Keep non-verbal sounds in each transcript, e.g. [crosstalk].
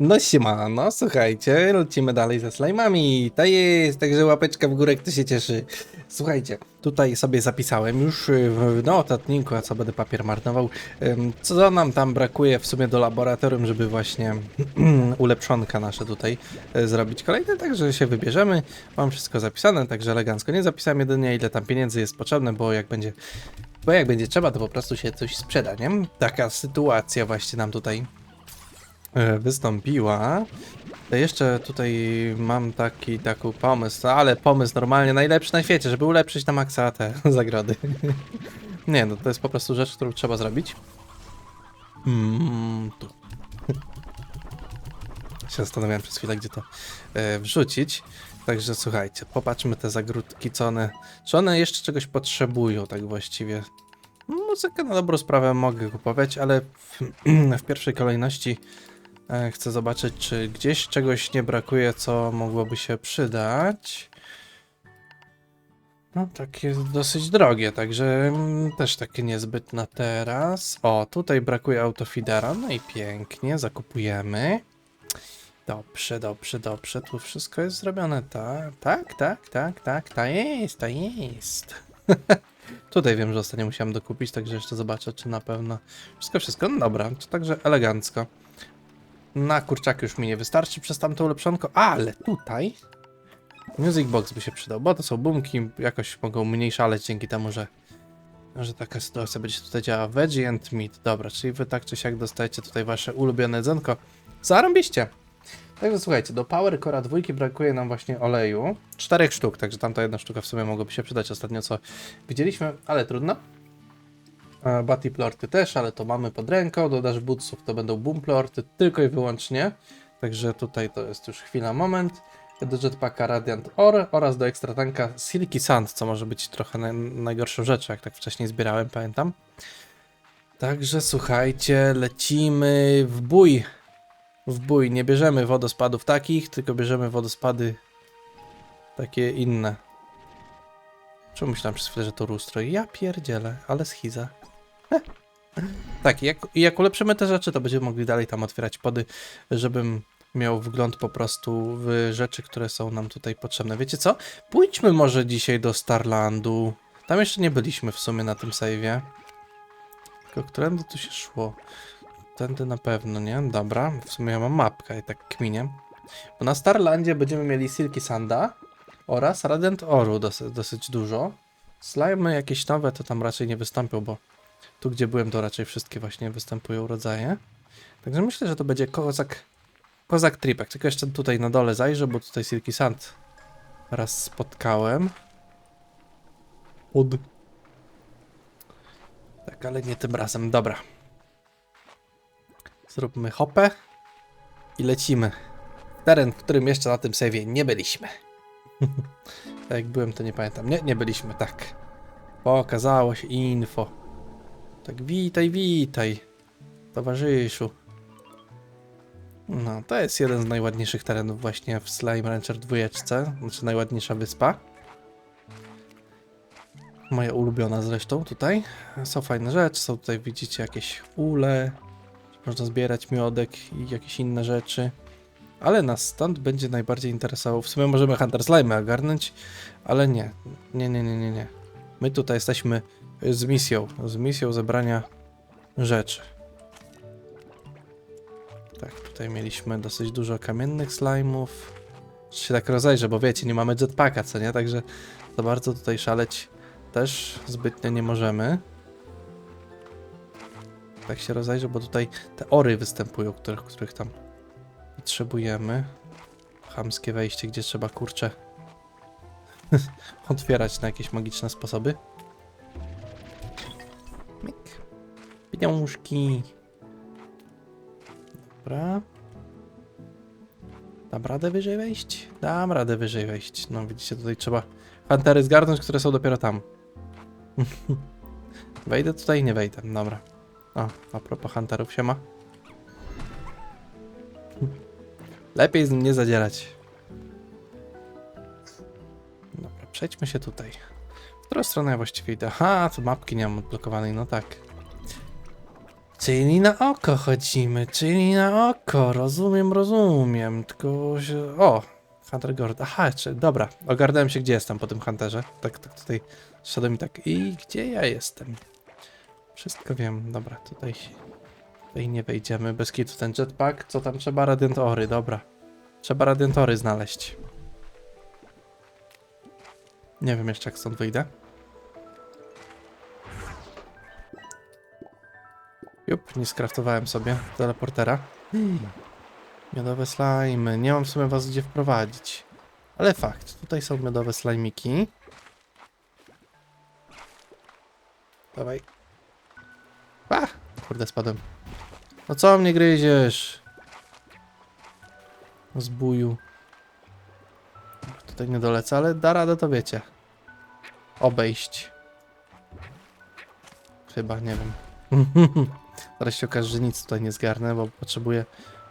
No siema, no słuchajcie, lecimy dalej ze slajmami. To jest, także łapeczka w górę, kto się cieszy. Słuchajcie, tutaj sobie zapisałem już y, w notatniku, a co będę papier marnował, co nam tam brakuje w sumie do laboratorium, żeby właśnie [clears throat] ulepszonka nasze tutaj y, zrobić kolejne, także się wybierzemy. Mam wszystko zapisane, także elegancko. Nie zapisałem jedynie ile tam pieniędzy jest potrzebne, bo jak będzie, bo jak będzie trzeba, to po prostu się coś sprzeda, nie? Taka sytuacja właśnie nam tutaj wystąpiła. To Jeszcze tutaj mam taki, taki pomysł, ale pomysł normalnie najlepszy na świecie, żeby ulepszyć na maksa te [laughs] zagrody. [laughs] Nie no, to jest po prostu rzecz, którą trzeba zrobić. Mm, tu. [laughs] się zastanawiałem przez chwilę, gdzie to e, wrzucić. Także słuchajcie, popatrzmy te zagródki, co one, czy one jeszcze czegoś potrzebują, tak właściwie. Muzykę na dobrą sprawę mogę kupować, ale w, [clears throat] w pierwszej kolejności e, chcę zobaczyć, czy gdzieś czegoś nie brakuje, co mogłoby się przydać. No, takie dosyć drogie, także mm, też takie niezbyt na teraz. O, tutaj brakuje autofidera, no i pięknie, zakupujemy. Dobrze, dobrze, dobrze, tu wszystko jest zrobione, tak, tak, tak, tak, tak, ta jest, ta jest. [laughs] Tutaj wiem, że ostatnio musiałem dokupić, także jeszcze zobaczę, czy na pewno wszystko, wszystko, no dobra, to także elegancko. Na kurczaki już mi nie wystarczy przez tamto ulepszonko, ale tutaj Music Box by się przydał, bo to są bumki, jakoś mogą mniej szaleć dzięki temu, że że taka sytuacja będzie tutaj działała. Veggie and meat, dobra, czyli wy tak czy siak dostajecie tutaj wasze ulubione jedzonko. Zarąbiście! Także słuchajcie, do Power dwójki brakuje nam właśnie oleju. Czterech sztuk, także tamta jedna sztuka w sumie mogłaby się przydać ostatnio, co widzieliśmy, ale trudno. E, Batty plorty też, ale to mamy pod ręką. Dodasz bootsów, to będą boom plorty tylko i wyłącznie. Także tutaj to jest już chwila, moment. Do jetpacka Radiant Ore oraz do ekstra tanka Silky Sand, co może być trochę naj, najgorszą rzeczą, jak tak wcześniej zbierałem, pamiętam. Także słuchajcie, lecimy w bój w bój. Nie bierzemy wodospadów takich, tylko bierzemy wodospady takie inne. Czemu myślałem przez chwilę, że to lustro? Ja pierdzielę, ale schiza. [laughs] Tak, jak, jak ulepszymy te rzeczy, to będziemy mogli dalej tam otwierać pody, żebym miał wgląd po prostu w rzeczy, które są nam tutaj potrzebne. Wiecie co? Pójdźmy może dzisiaj do Starlandu. Tam jeszcze nie byliśmy w sumie na tym save'ie. Tylko którędy tu się szło? Tędy na pewno, nie? Dobra, w sumie ja mam mapkę i tak kminię. Bo na Starlandzie będziemy mieli Silky Sanda oraz Radiant Oru dosyć, dosyć dużo. Slimy jakieś nowe to tam raczej nie wystąpią, bo tu gdzie byłem to raczej wszystkie właśnie występują rodzaje. Także myślę, że to będzie kozak, kozak tripek. Tylko jeszcze tutaj na dole zajrzę, bo tutaj Silky Sand raz spotkałem. Od. Tak, ale nie tym razem. Dobra. Zróbmy hopę i lecimy. Teren, w którym jeszcze na tym save'ie nie byliśmy. [laughs] tak jak byłem, to nie pamiętam. Nie, nie byliśmy, tak. Pokazało się info. Tak, witaj, witaj, towarzyszu. No, to jest jeden z najładniejszych terenów właśnie w Slime Rancher 2. Znaczy najładniejsza wyspa. Moja ulubiona zresztą tutaj. Są fajne rzeczy, są tutaj widzicie jakieś ule, można zbierać miodek i jakieś inne rzeczy. Ale nas stąd będzie najbardziej interesował. W sumie możemy Hunter Slime ogarnąć, ale nie. Nie, nie, nie, nie, nie. My tutaj jesteśmy z misją. Z misją zebrania rzeczy. Tak, tutaj mieliśmy dosyć dużo kamiennych. Jeszcze się tak rozejrzę, bo wiecie, nie mamy jetpacka, co nie? Także za bardzo tutaj szaleć też zbytnio nie możemy. Tak się rozejrzę, bo tutaj te ory występują, których, których tam potrzebujemy. Chamskie wejście, gdzie trzeba kurcze [laughs] otwierać na jakieś magiczne sposoby. Myk. Pieniążki. Dobra. Dam radę wyżej wejść? Dam radę wyżej wejść. No widzicie, tutaj trzeba huntery zgarnąć, które są dopiero tam. [laughs] wejdę tutaj? Nie wejdę. Dobra. O, a propos hunterów się ma. Lepiej z nim nie zadzierać. Dobra, przejdźmy się tutaj. Którą stronę ja właściwie idę? Aha, tu mapki nie mam odblokowanej, no tak. Czyli na oko chodzimy, czyli na oko. Rozumiem, rozumiem. Tylko się... O! Hunter Gord. Aha, czy, dobra. Ogarnąłem się, gdzie jestem po tym Hunterze. Tak, tak tutaj szedłem i tak. I gdzie ja jestem? Wszystko wiem. Dobra, tutaj się... Tutaj nie wejdziemy. Bez kitu ten jetpack. Co tam trzeba? Radiantory, dobra. Trzeba radiantory znaleźć. Nie wiem jeszcze jak stąd wyjdę. Jup, nie skraftowałem sobie teleportera. Miodowe slajmy. Nie mam w sumie was gdzie wprowadzić. Ale fakt, tutaj są miodowe slajmiki. Dawaj. A! Kurde, spadłem. No co mnie gryziesz? Zbuju. Tutaj nie dolecę, ale da radę to wiecie. Obejść. Chyba, nie wiem. [laughs] Zaraz się okaże, że nic tutaj nie zgarnę, bo potrzebuję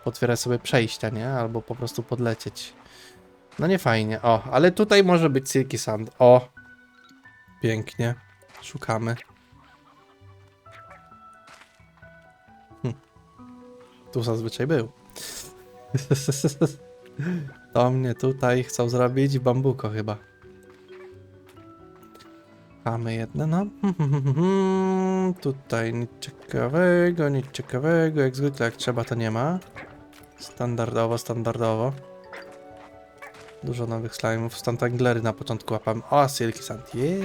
otwierać sobie przejścia, nie? Albo po prostu podlecieć. No nie fajnie. O, ale tutaj może być Silky Sand. O! Pięknie. Szukamy. Hm. Tu zazwyczaj był. [laughs] To mnie tutaj chcą zrobić bambuko chyba. Mamy jedno, no. [laughs] Tutaj nic ciekawego, nic ciekawego. Jak zwykle, jak trzeba, to nie ma. Standardowo, standardowo. Dużo nowych slime'ów. Stąd anglery na początku łapałem. O, Silky Sand. Jej.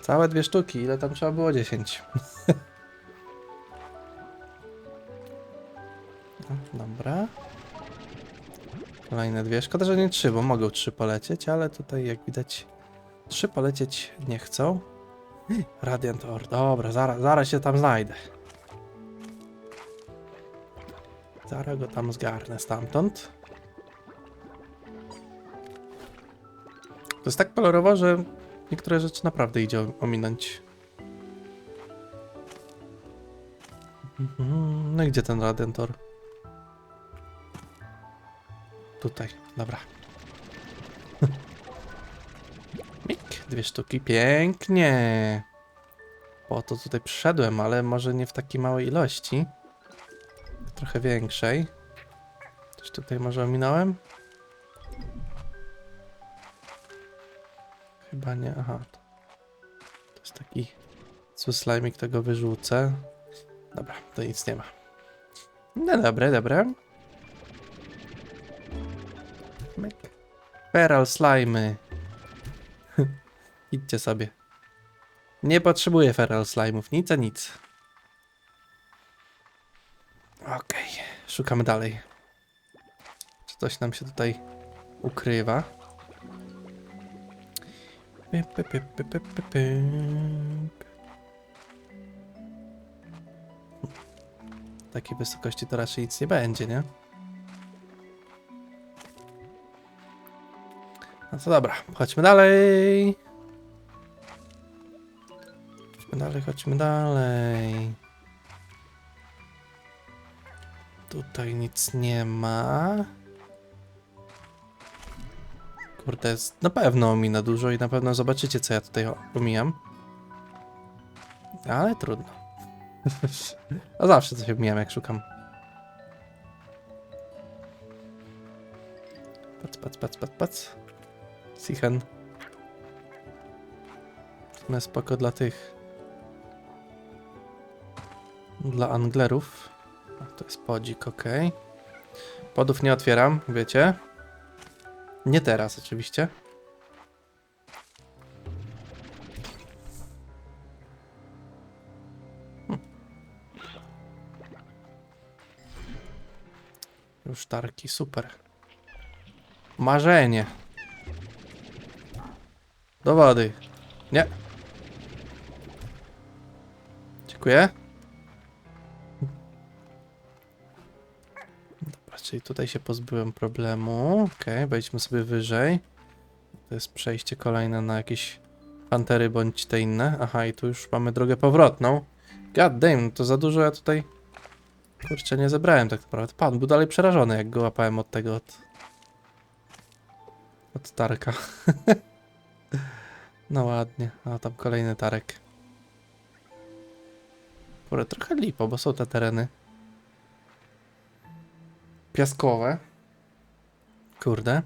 Całe dwie sztuki. Ile tam trzeba było? 10. [laughs] No, Dobra. Kolejne dwie. Szkoda, że nie trzy, bo mogą trzy polecieć, ale tutaj jak widać trzy polecieć nie chcą. Radiant Ore. Dobra, zaraz, zaraz się tam znajdę. Zaraz go tam zgarnę stamtąd. To jest tak kolorowo, że niektóre rzeczy naprawdę idzie ominąć. Mhm, No i gdzie ten Radiantor? Tutaj, dobra. [laughs] Mik, dwie sztuki, pięknie. Po to tutaj przyszedłem, ale może nie w takiej małej ilości. Trochę większej. Coś tutaj może ominąłem? Chyba nie, aha. To, jest taki zły slajmik, tego wyrzucę. Dobra, to nic nie ma. No dobra, dobra. Feral slimy. [laughs] Idźcie sobie. Nie potrzebuję feral slime'ów, nic a nic. Okej, szukamy dalej. Czy coś nam się tutaj ukrywa? Py. Takiej wysokości to raczej nic nie będzie, nie? No to dobra, chodźmy dalej. Chodźmy dalej, chodźmy dalej. Tutaj nic nie ma. Kurde, jest- na pewno ominę dużo i na pewno zobaczycie, co ja tutaj omijam. Ale trudno. [laughs] A zawsze coś omijam, jak szukam. Pac, pac, pac, pac, pac. Sichen. W sumie spoko dla tych. Dla anglerów. To jest podzik, ok. Podów nie otwieram, wiecie. Nie teraz, oczywiście. Hm. Już tarki, super. Marzenie. Do wody. Nie. Dziękuję. Dobra, czyli tutaj się pozbyłem problemu. Okej, wejdźmy sobie wyżej. To jest przejście kolejne na jakieś pantery bądź te inne. Aha, i tu już mamy drogę powrotną. God damn, to za dużo ja tutaj... Kurczę, nie zebrałem tak naprawdę. Pan był dalej przerażony, jak go łapałem od tego, od... Od Tarka. [laughs] no ładnie. A tam kolejny Tarek. Kurde, trochę lipo, bo są te tereny. Piaskowe. Kurde.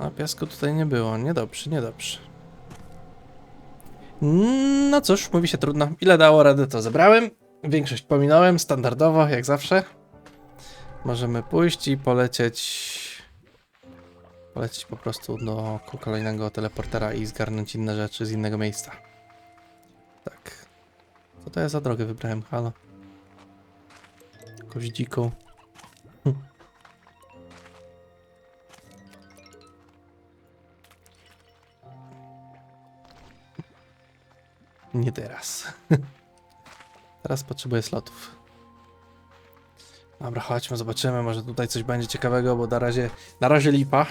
A piasku tutaj nie było. Niedobrze, niedobrze. No cóż, mówi się trudno. Ile dało rady, to zebrałem. Większość pominąłem, standardowo, jak zawsze. Możemy pójść i polecieć. Polecieć po prostu do kolejnego teleportera i zgarnąć inne rzeczy z innego miejsca. Tak. Co to ja za drogę wybrałem? Halo. Jakąś dziką. [laughs] Nie teraz. [laughs] teraz potrzebuję slotów. Dobra, chodźmy, zobaczymy, może tutaj coś będzie ciekawego, bo na razie, na razie lipa.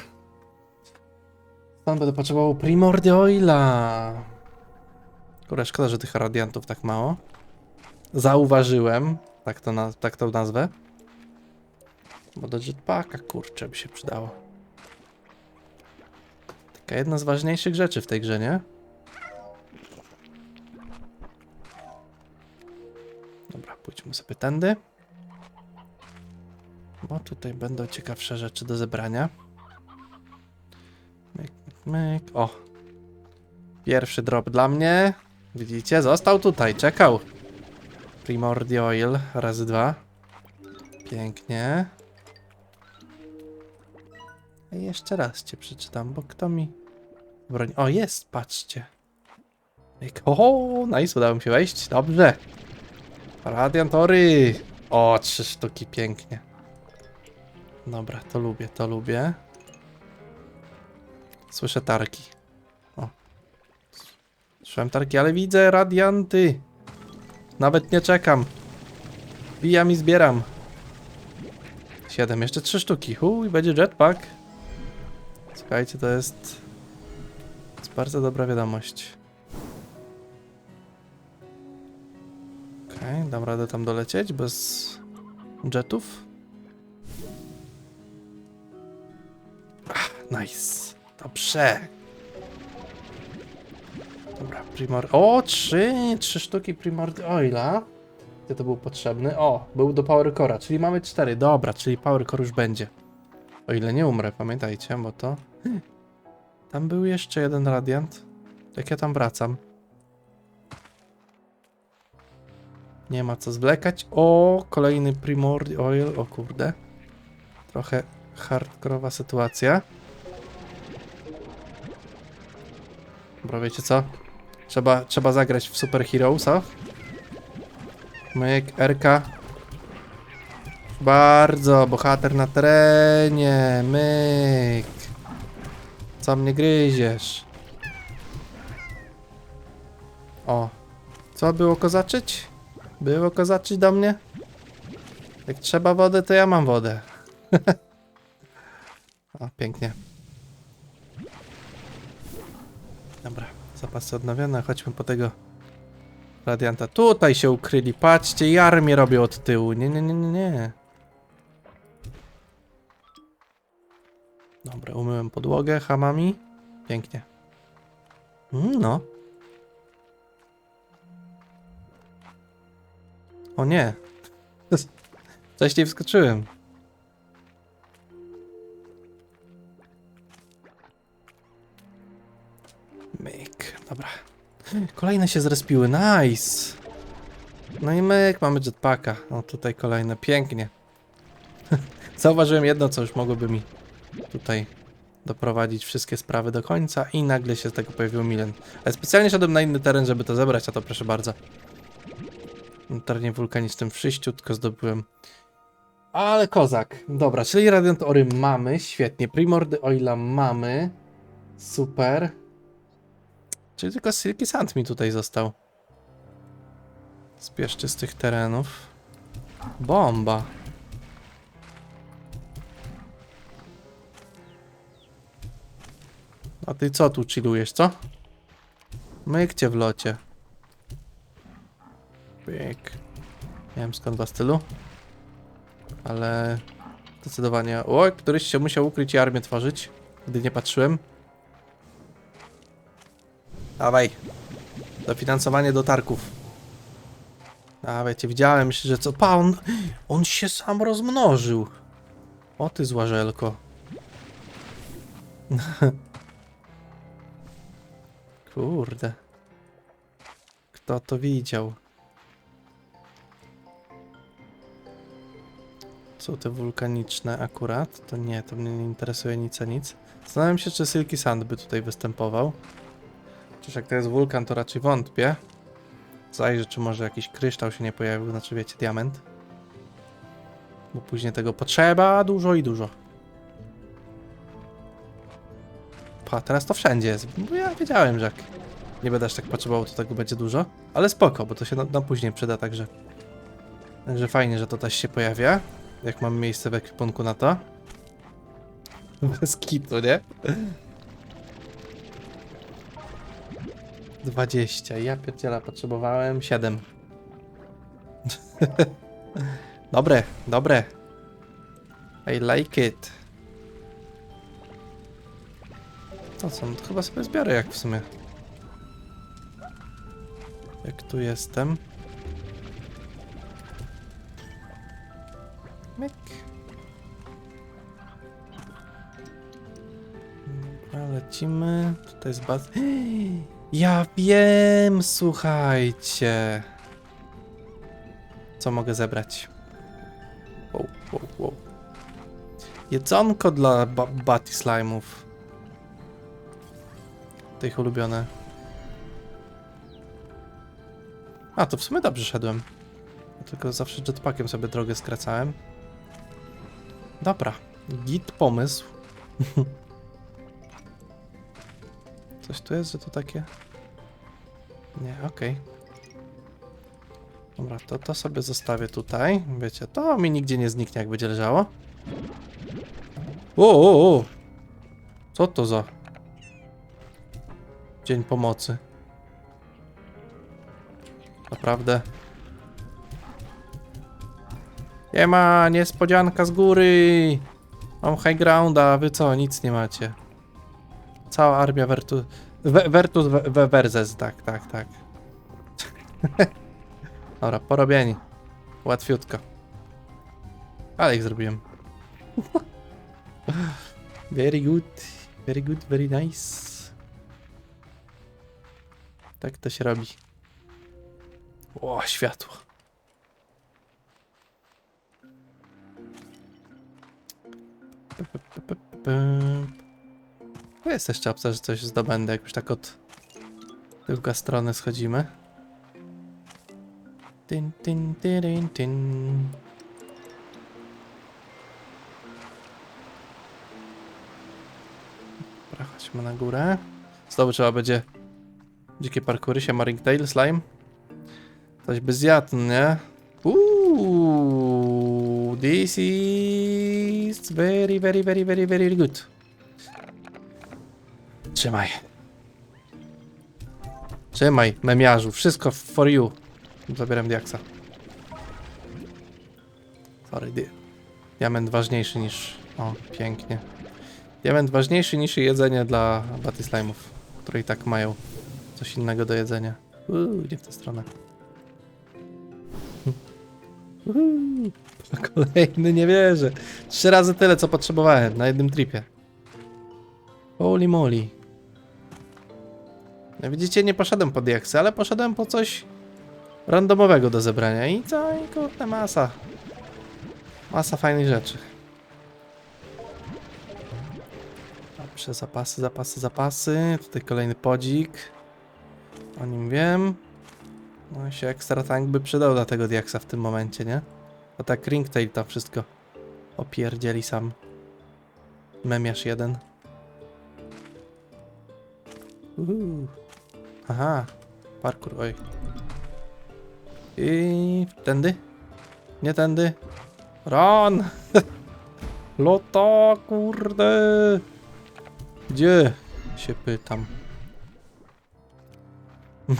Będę potrzebował Primordioila. Kurde, szkoda, że tych radiantów tak mało. Zauważyłem, tak to, na, tak to nazwę. Bo do jetpacka, kurczę, by się przydało. Taka jedna z ważniejszych rzeczy w tej grze, nie? Dobra, pójdźmy sobie tędy. Bo tutaj będą ciekawsze rzeczy do zebrania. Myk. O! Pierwszy drop dla mnie. Widzicie? Został tutaj, czekał. Primordial razy dwa. Pięknie. I jeszcze raz cię przeczytam, bo kto mi broni... O, jest, patrzcie. Myk. O, nice, udało mi się wejść. Dobrze. Radiantory. O, trzy sztuki, pięknie. Dobra, to lubię, to lubię. Słyszę tarki. O. Słyszałem tarki, ale widzę radianty. Nawet nie czekam. Bijam i zbieram. Siedem, jeszcze trzy sztuki. Hu, i będzie jetpack. Słuchajcie, to jest... To jest bardzo dobra wiadomość. Okej, dam radę tam dolecieć bez jetów. Ach, nice. Dobrze. Dobra, primor... O, trzy! Trzy sztuki primord oila. Gdzie to był potrzebny? O, był do power core'a, czyli mamy cztery. Dobra, czyli power core już będzie. O ile nie umrę, pamiętajcie, bo to... Tam był jeszcze jeden radiant. Jak ja tam wracam? Nie ma co zwlekać. O, kolejny Primordi Oil. O kurde. Trochę hardkorowa sytuacja. Dobra, wiecie co? Trzeba, trzeba zagrać w Super Heroesa. Myk, RK. Bardzo, bohater na terenie. Myk. Co mnie gryziesz? O. Co było kozaczyć? Było kozaczyć do mnie? Jak trzeba wodę, to ja mam wodę. [laughs] o, pięknie. Dobra, zapasy odnowione, chodźmy po tego radianta. Tutaj się ukryli, patrzcie, i armię robią od tyłu. Nie, nie, nie, nie, nie. Dobra, umyłem podłogę hamami. Pięknie. Mm, no. O nie. [laughs] Wcześniej wskoczyłem. Kolejne się zrespiły, nice. No i myk, mamy jetpacka. O, tutaj kolejne, pięknie. [laughs] Zauważyłem jedno, co już mogłoby mi tutaj doprowadzić wszystkie sprawy do końca i nagle się z tego pojawił Milen. Ale specjalnie szedłem na inny teren, żeby to zebrać, a to proszę bardzo. Na terenie wulkanistym tylko zdobyłem. Ale kozak. Dobra, czyli Radiant Ory mamy, świetnie. Primordy Oila mamy. Super. Czyli tylko Silky Sand mi tutaj został. Spieszczy z tych terenów. Bomba. A ty co tu chillujesz, co? Myk cię w locie. Pyk. Nie wiem skąd was tylu. Ale zdecydowanie. O, któryś się musiał ukryć i armię tworzyć, gdy nie patrzyłem. Dawaj. Dofinansowanie dotarków. Dawaj, cię widziałem, myślę, że co? Pa, on, on się sam rozmnożył. O ty złażelko. [laughs] Kurde. Kto to widział? Są te wulkaniczne akurat? To nie, to mnie nie interesuje nic a nic. Zastanawiam się, czy Silky Sand by tutaj występował. Chociaż jak to jest wulkan, to raczej wątpię. Zajrzę, czy może jakiś kryształ się nie pojawił, znaczy wiecie, diament. Bo później tego potrzeba dużo i dużo. Pa, teraz to wszędzie jest. Bo ja wiedziałem, że jak nie będę aż tak potrzebował, to tego będzie dużo. Ale spoko, bo to się na, na później przyda, także... Także fajnie, że to też się pojawia. Jak mam miejsce w ekwipunku na to. [laughs] Bez kitu, nie? 20. Ja pierdziela, potrzebowałem 7. [laughs] dobre, dobre. I like it. To co, no to chyba sobie zbiorę jak w sumie. Jak tu jestem. Myk. Lecimy. Tutaj jest baz... [gasps] Ja wiem, słuchajcie. Co mogę zebrać? Wow, wow, wow. Jedzonko dla ba Batty Slime'ów. Tych ulubione. A, to w sumie dobrze szedłem. Tylko zawsze jetpackiem sobie drogę skracałem. Dobra. Git pomysł. [laughs] Coś tu jest, że to takie... Nie, okej. Dobra, to, to sobie zostawię tutaj. Wiecie, to mi nigdzie nie zniknie, jak będzie leżało. O, o, o! Co to za... Dzień pomocy. Naprawdę. Nie ma, niespodzianka z góry! Mam high grounda, wy co, nic nie macie. Cała armia Vertus... We, Vertus we, Verzes, tak, tak, tak. [laughs] Dobra, porobieni. Łatwiutko. Ale ich zrobiłem. [laughs] very good, very good, very nice. Tak to się robi. O, światło. Tu jest jeszcze opcja, że coś zdobędę, jak już tak od druga strony schodzimy. Tin, tin, tin, tin. Dobra, chodźmy na górę. Znowu trzeba będzie dzikie parkury, się Ringtail, slime. Coś by zjadł, nie? Uuu, this is very, very, very, very, very good. Trzymaj. Trzymaj, memiarzu. Wszystko for you. Zabieram diaksa. Sorry, di diament ważniejszy niż... O, pięknie. Diament ważniejszy niż jedzenie dla batyslimów, które i tak mają coś innego do jedzenia. Uuu, nie w tę stronę. Uuu, [laughs] kolejny nie wierzę. Trzy razy tyle, co potrzebowałem na jednym tripie. Holy moly. Widzicie, nie poszedłem po diaksy, ale poszedłem po coś randomowego do zebrania i co, i kurde, masa. Masa fajnych rzeczy. Dobrze, zapasy, zapasy, zapasy. Tutaj kolejny podzik. O nim wiem. No się ekstra tank by przydał dla tego diaksa w tym momencie, nie? A tak Ringtail to wszystko opierdzieli sam. Memiarz jeden. Uhu. Aha, parkour, oj. I tędy? Nie tędy? Ron! [laughs] Lota, kurde! Gdzie? Się pytam. [laughs]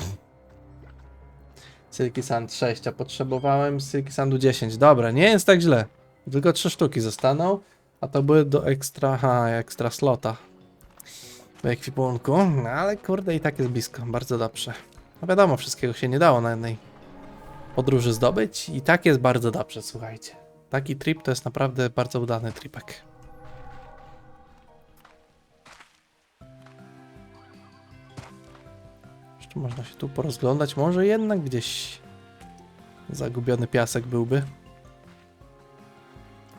Silky Sand 6, a potrzebowałem Silky Sandu 10. Dobra, nie jest tak źle. Tylko 3 sztuki zostaną, a to były do ekstra, aha, ekstra slota. Ekwipunku, no ale kurde i tak jest blisko, bardzo dobrze. No wiadomo, wszystkiego się nie dało na jednej podróży zdobyć i tak jest bardzo dobrze, słuchajcie. Taki trip to jest naprawdę bardzo udany tripek. Jeszcze można się tu porozglądać, może jednak gdzieś zagubiony piasek byłby.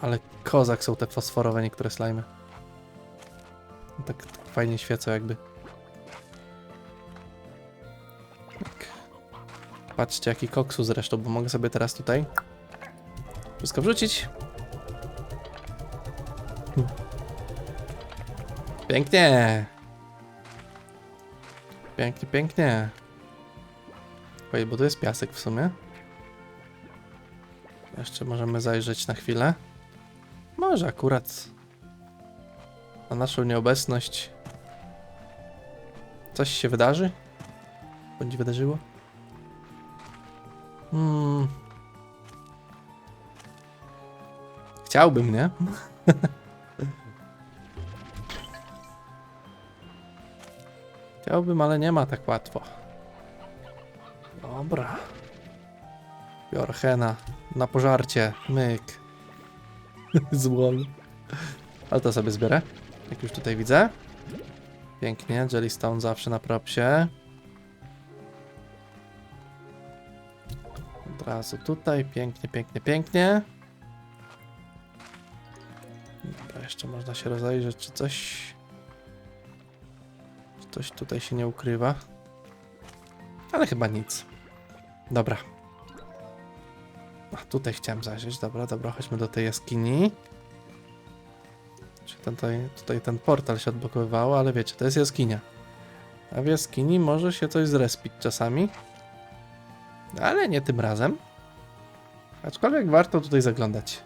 Ale kozak są te fosforowe niektóre slajmy. Tak, tak fajnie świecą jakby. Tak. Patrzcie jaki koksu zresztą, bo mogę sobie teraz tutaj wszystko wrzucić. Pięknie. Pięknie, pięknie. Oj, bo to jest piasek w sumie. Jeszcze możemy zajrzeć na chwilę. Może akurat na naszą nieobecność coś się wydarzy? Bądź wydarzyło? Hmm. Chciałbym, nie? [laughs] Chciałbym, ale nie ma tak łatwo. Dobra. Biorę Hena na pożarcie. Myk. [laughs] Złol. Ale to sobie zbiorę. Jak już tutaj widzę. Pięknie. Jellystone zawsze na propsie. Od razu tutaj. Pięknie, pięknie, pięknie. Dobra, jeszcze można się rozejrzeć, czy coś... Czy coś tutaj się nie ukrywa. Ale chyba nic. Dobra. A, tutaj chciałem zajrzeć. Dobra, dobra, chodźmy do tej jaskini. Czy ten, tutaj, tutaj ten portal się odblokowywał, ale wiecie, to jest jaskinia. A w jaskini może się coś zrespić czasami. Ale nie tym razem. Aczkolwiek warto tutaj zaglądać.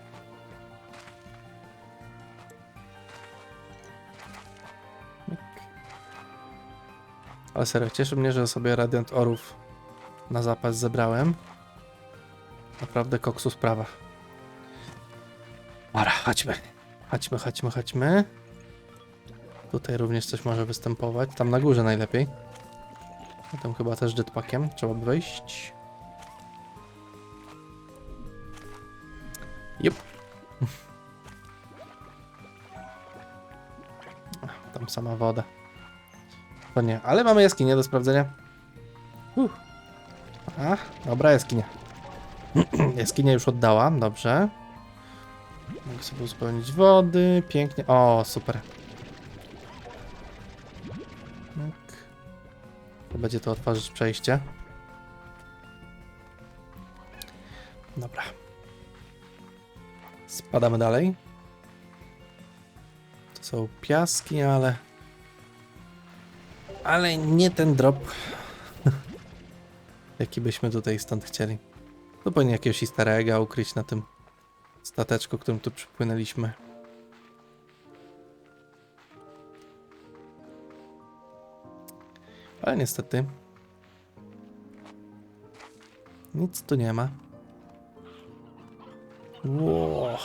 Ale serio, cieszy mnie, że sobie Radiant Orów na zapas zebrałem. Naprawdę koksu sprawa. Dobra, chodźmy. Chodźmy, chodźmy, chodźmy. Tutaj również coś może występować. Tam na górze najlepiej. Tam chyba też jetpackiem trzeba by wejść. Jup. [laughs] Tam sama woda. To nie, ale mamy jaskinię do sprawdzenia. Uff. A, dobra jaskinia. [clears throat] Jaskinia już oddała, dobrze. Mogę sobie uzupełnić wody, pięknie. O, super. Tak. To będzie to otworzyć przejście. Dobra. Spadamy dalej. To są piaski, ale... Ale nie ten drop. [laughs] Jaki byśmy tutaj stąd chcieli. Powinien jakiegoś easter ukryć na tym stateczku, którym tu przypłynęliśmy. Ale niestety nic tu nie ma. Ło,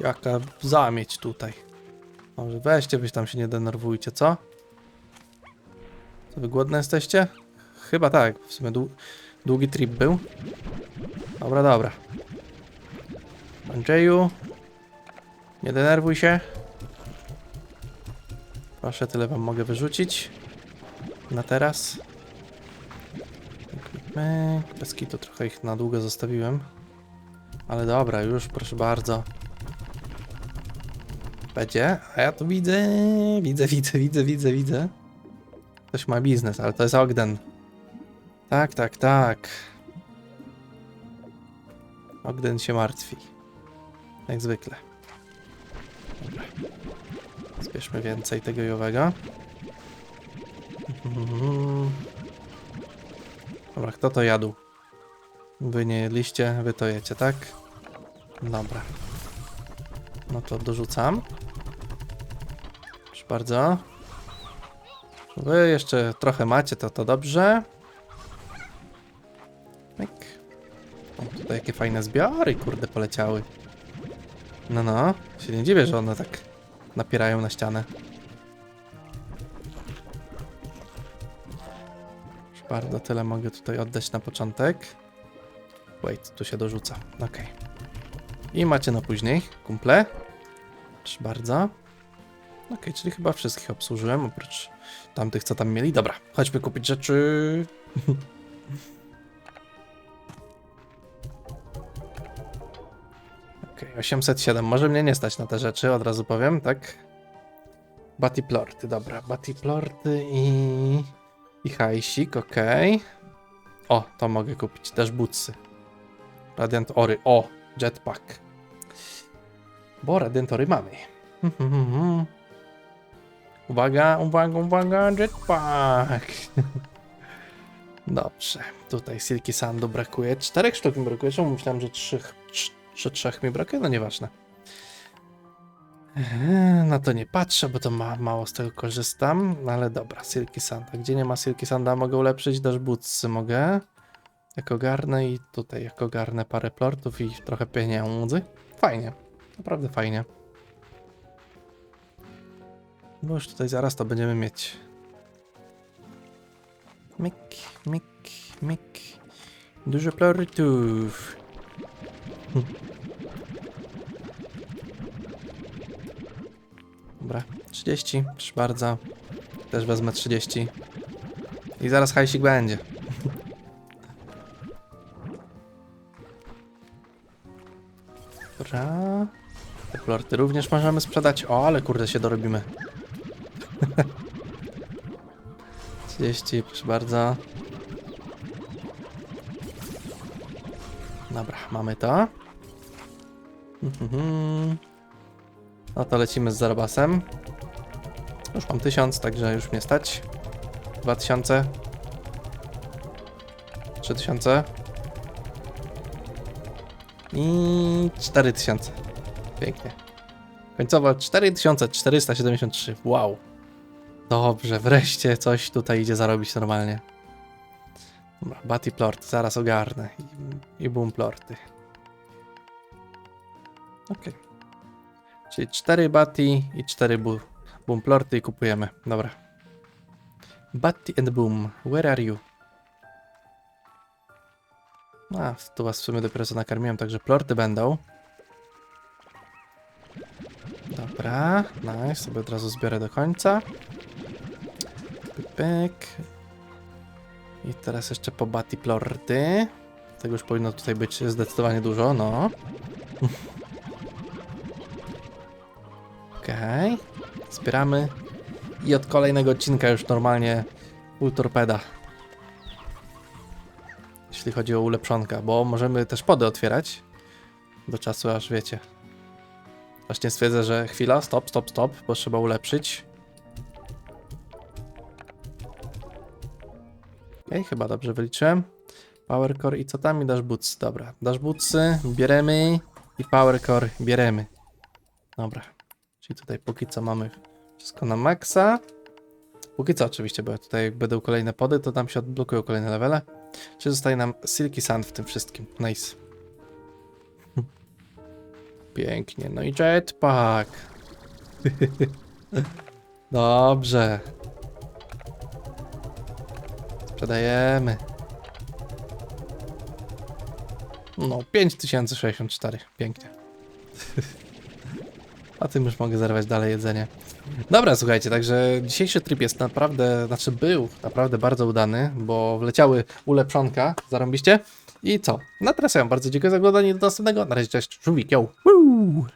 jaka zamieć tutaj. Może weźcie, byś tam się nie denerwujcie, co? Co wy głodne jesteście? Chyba tak, w sumie dłu długi trip był. Dobra, dobra. Andrzeju, nie denerwuj się. Proszę, tyle wam mogę wyrzucić. Na teraz. Bez kitu trochę ich na długo zostawiłem. Ale dobra, już proszę bardzo. Będzie, a ja tu widzę, widzę, widzę, widzę, widzę, widzę. Ktoś ma biznes, ale to jest Ogden. Tak, tak, tak. Ogden się martwi. Jak zwykle. Zbierzmy więcej tego jowego. Mhm. [laughs] Dobra, kto to jadł? Wy nie jedliście, wy to jecie, tak? Dobra. No to dorzucam. Proszę bardzo. Wy jeszcze trochę macie, to to dobrze. Myk. O, tutaj jakie fajne zbiory, kurde, poleciały. No, no. Się nie dziwię, że one tak napierają na ścianę. Bardzo tyle mogę tutaj oddać na początek. Wait, tu się dorzuca. Ok. I macie na później, kumple. Proszę bardzo. Ok, czyli chyba wszystkich obsłużyłem, oprócz tamtych, co tam mieli. Dobra, chodźmy kupić rzeczy. [laughs] 807. Może mnie nie stać na te rzeczy, od razu powiem, tak? Batiplorty, dobra. Batiplorty i... I hajsik, okej. O, to mogę kupić. Też bootsy. Radiant Ory. O, jetpack. Bo Radiant Ory mamy. Uwaga, uwaga, uwaga, jetpack. [laughs] Dobrze, tutaj Silky Sandu brakuje. Czterech sztuk mi brakuje. Czemu myślałem, że trzech, że trzech mi brakuje? No nieważne. Eee, Na to nie patrzę, bo to ma, mało z tego korzystam, no ale dobra, Silky Sanda. Gdzie nie ma Silky Sanda, mogę ulepszyć, bootsy mogę. Jak ogarnę i tutaj jak ogarnę parę plortów i trochę pieniędzy. Fajnie, naprawdę fajnie. Bo już tutaj zaraz to będziemy mieć. Mik, mik, mik. Dużo plortów. Dobra, 30, proszę bardzo. Też wezmę 30. I zaraz hajsik będzie. Dobra. Te plorty również możemy sprzedać. O, ale kurde się dorobimy. [laughs] 30, proszę bardzo. Dobra, mamy to. No to lecimy z zarabasem. Już mam 1000, także już mnie stać. 2000. 3000. I 4000. Pięknie. Końcowo 4473. Wow. Dobrze, wreszcie coś tutaj idzie zarobić normalnie. Dobra, Batty Plort, zaraz ogarnę. I, i Boom Plorty. Okej. Czyli 4 Batty i 4 bu Boom Plorty i kupujemy. Dobra. Batty and Boom, where are you? A, tu was w sumie dopiero co nakarmiłem, także plorty będą. Dobra, nice, sobie od razu zbiorę do końca. Pyk. I teraz jeszcze po Batty plorty. Tego już powinno tutaj być zdecydowanie dużo, no. Okej. Zbieramy. I od kolejnego odcinka już normalnie pół torpeda. Jeśli chodzi o ulepszonka, bo możemy też pody otwierać. Do czasu aż wiecie. Właśnie stwierdzę, że chwila, stop, stop, stop, bo trzeba ulepszyć. Okej, chyba dobrze wyliczyłem. Power Core i co tam? I Dash. Dobra, Dash Bootsy bieremy i Power Core bieremy. Dobra, czyli tutaj póki co mamy wszystko na maksa. Póki co oczywiście, bo tutaj jak będą kolejne pody, to tam się odblokują kolejne levele. Czy zostaje nam Silky Sand w tym wszystkim? Nice. [laughs] Pięknie, no i jetpack. [laughs] Dobrze. Sprzedajemy. No, 5064. Pięknie. [laughs] A tym już mogę zerwać dalej jedzenie. Dobra, słuchajcie, także dzisiejszy trip jest naprawdę, znaczy był naprawdę bardzo udany, bo wleciały ulepszonka, zarąbiście. I co? Na teraz ja bardzo dziękuję za oglądanie, do następnego. Na razie, cześć, żółwik, yo! Woo!